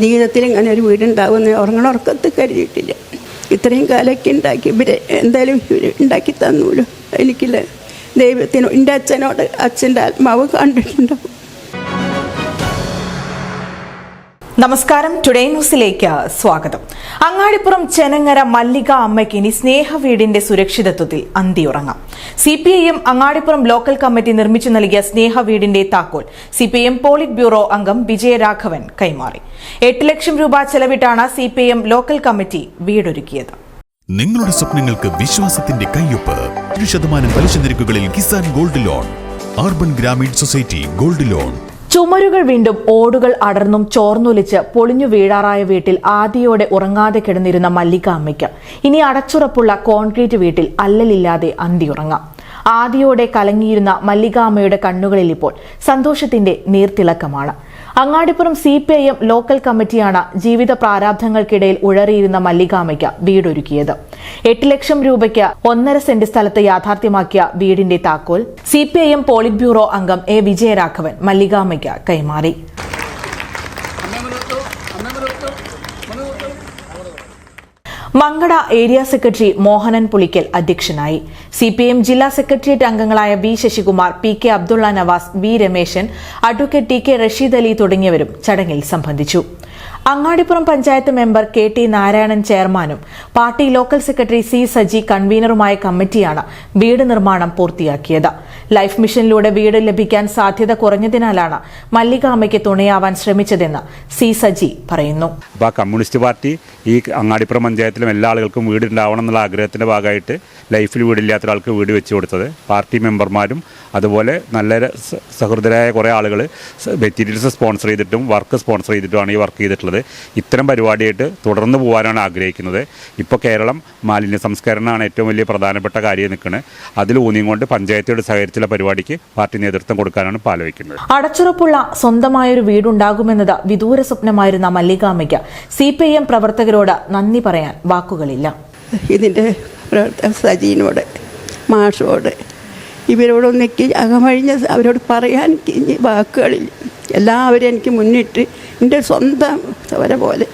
ജീവിതത്തിൽ ഇങ്ങനെ ഒരു വീടുണ്ടാവുമെന്ന് ഉറങ്ങണ ഉറക്കത്ത് കരുതിയിട്ടില്ല. ഇത്രയും കാലമൊക്കെ ഉണ്ടാക്കി ഇവരെ എന്തായാലും ഉണ്ടാക്കി തന്നൂലോ? എനിക്കില്ല. ദൈവത്തിനോ എന്റെ അച്ഛനോട് അച്ഛന്റെ ആത്മാവ് കണ്ടിട്ടുണ്ടാവും. നമസ്കാരം. ടുഡേ ന്യൂസിലേക്ക് സ്വാഗതം. അങ്ങാടിപ്പുറം ചെനങ്ങര മല്ലിക അമ്മയ്ക്ക് ഇനി സ്നേഹ വീടിന്റെ സുരക്ഷിതത്വത്തിൽ അന്തിയുറങ്ങാം. C P I M Angadipuram local committee നിർമ്മിച്ചു നൽകിയ സ്നേഹ വീടിന്റെ താക്കോൽ C P M polit bureau അംഗം വിജയരാഘവൻ കൈമാറി. എട്ട് ലക്ഷം രൂപ ചെലവിട്ടാണ് C P M local committee വീടൊരുക്കിയത്. നിങ്ങളുടെ സ്വപ്നങ്ങൾക്ക് വിശ്വാസത്തിന്റെ കയ്യൊപ്പ്. ശതമാനം പലിശ നിരക്കുകളിൽ Kisan gold loan. Urban Grameen society gold loan. ചുമരുകൾ വീണ്ടും ഓടുകൾ അടർന്നും ചോർന്നൊലിച്ച് പൊളിഞ്ഞു വീഴാറായ വീട്ടിൽ ആദിയോടെ ഉറങ്ങാതെ കിടന്നിരുന്ന മല്ലിക അമ്മയ്ക്ക്. ഇനി അടച്ചുറപ്പുള്ള കോൺക്രീറ്റ് വീട്ടിൽ അല്ലലില്ലാതെ അന്തിയുറങ്ങാം ആദിയോടെ കലങ്ങിയിരുന്ന മല്ലികാമ്മയുടെ കണ്ണുകളിൽ ഇപ്പോൾ സന്തോഷത്തിന്റെ നീർത്തിളക്കമാണ്. Angadipuram C P I M local കമ്മിറ്റിയാണ് ജീവിത പ്രാരാബ്ധങ്ങൾക്കിടയിൽ ഉഴറിയിരുന്ന മല്ലികാമയ്ക്ക് വീടൊരുക്കിയത്. എട്ട് ലക്ഷം രൂപയ്ക്ക് ഒന്നര സെന്റ് സ്ഥലത്ത് യാഥാർത്ഥ്യമാക്കിയ വീടിന്റെ താക്കോൽ C P I M polit bureau അംഗം എ വിജയരാഘവൻ മല്ലികാമയ്ക്ക് കൈമാറി. മങ്കട ഏരിയ സെക്രട്ടറി മോഹനൻ പുളിക്കൽ അധ്യക്ഷനായി. സി പി എം ജില്ലാ സെക്രട്ടേറിയറ്റ് അംഗങ്ങളായ B Sasikumar P K Abdulla Navas V Rameshan advocate T K Rasheed Ali തുടങ്ങിയവരും ചടങ്ങിൽ സംബന്ധിച്ചു. Angadipuram panchayat member K T Narayanan ചെയർമാനും party local secretary C Saji കൺവീനറുമായ കമ്മിറ്റിയാണ് വീട് നിർമ്മാണം പൂർത്തിയാക്കിയത്. ലൈഫ് മിഷനിലൂടെ വീട് ലഭിക്കാൻ സാധ്യത കുറഞ്ഞതിനാലാണ് മല്ലികാമയ്ക്ക് തുണയാവാൻ ശ്രമിച്ചതെന്ന് സി സജി പറയുന്നു. അപ്പോൾ കമ്മ്യൂണിസ്റ്റ് പാർട്ടി ഈ അങ്ങാടിപ്പുറം പഞ്ചായത്തിലും എല്ലാ ആളുകൾക്കും വീട് ഉണ്ടാവണം എന്നുള്ള ആഗ്രഹത്തിന്റെ ഭാഗമായിട്ട് ലൈഫിൽ വീടില്ലാത്ത ഒരാൾക്ക് വീട് വെച്ചു കൊടുത്തത്. പാർട്ടി മെമ്പർമാരും അതുപോലെ നല്ല സഹൃദരായ കുറേ ആളുകൾ മെറ്റീരിയൽസ് സ്പോൺസർ ചെയ്തിട്ടും വർക്ക് സ്പോൺസർ ചെയ്തിട്ടുമാണ് ഈ വർക്ക് ചെയ്തിട്ടുള്ളത്. ഇത്തരം പരിപാടിയായിട്ട് തുടർന്ന് പോകാനാണ് ആഗ്രഹിക്കുന്നത്. ഇപ്പോൾ കേരളം മാലിന്യ സംസ്കരണമാണ് ഏറ്റവും വലിയ പ്രധാനപ്പെട്ട കാര്യം നിൽക്കുന്നത് അതിൽ ഊന്നിയും കൊണ്ട് പഞ്ചായത്തോട് സഹകരിച്ചുള്ള പരിപാടിക്ക് പാർട്ടി നേതൃത്വം കൊടുക്കാനാണ് ഇപ്പോൾ ആലോചിക്കുന്നത്. അടച്ചുറപ്പുള്ള സ്വന്തമായൊരു വീടുണ്ടാകുമെന്നത് വിദൂര സ്വപ്നമായിരുന്ന മല്ലികാമയ്ക്ക് സി പി ഐ എം പ്രവർത്തകരോട് നന്ദി പറയാൻ വാക്കുകളില്ല. ഇതിന്റെ സജീനോട് മാഷോട് ഇവരോടൊന്നെനിക്ക് അകമഴിഞ്ഞ അവരോട് പറയാൻ എനിക്ക് ഇനി വാക്കുകളില്ല. എല്ലാവരും എനിക്ക് മുന്നിട്ട് എന്റെ സ്വന്തം അവരെ പോലെ.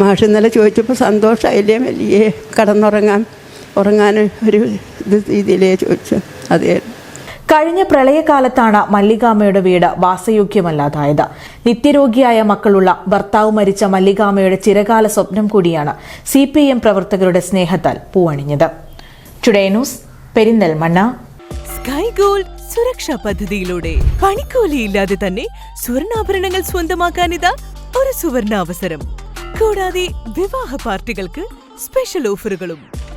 മാഷ് ഇന്നലെ ചോദിച്ചപ്പോൾ സന്തോഷമായില്ലേ വലിയ കടന്നുറങ്ങാൻ ഉറങ്ങാൻ ഒരു ഇത് രീതിയിലേ ചോദിച്ചു. അതെ. കഴിഞ്ഞ പ്രളയകാലത്താണ് മല്ലികാമ്മയുടെ വീട് വാസയോഗ്യമല്ലാതായത്. നിത്യരോഗിയായ മക്കളുള്ള ഭർത്താവ് മരിച്ച മല്ലികാമ്മയുടെ ചിരകാല സ്വപ്നം കൂടിയാണ് സി പി എം പ്രവർത്തകരുടെ സ്നേഹത്താൽ പൂവണിഞ്ഞത്. Today news Perinthalmanna. Sky gold സുരക്ഷാ പദ്ധതിയിലൂടെ പണിക്കൂലിയില്ലാതെ തന്നെ സ്വർണാഭരണങ്ങൾ സ്വന്തമാക്കാനിതാ ഒരു സുവർണാവസരം. കൂടാതെ വിവാഹ പാർട്ടികൾക്ക് സ്പെഷ്യൽ ഓഫറുകളും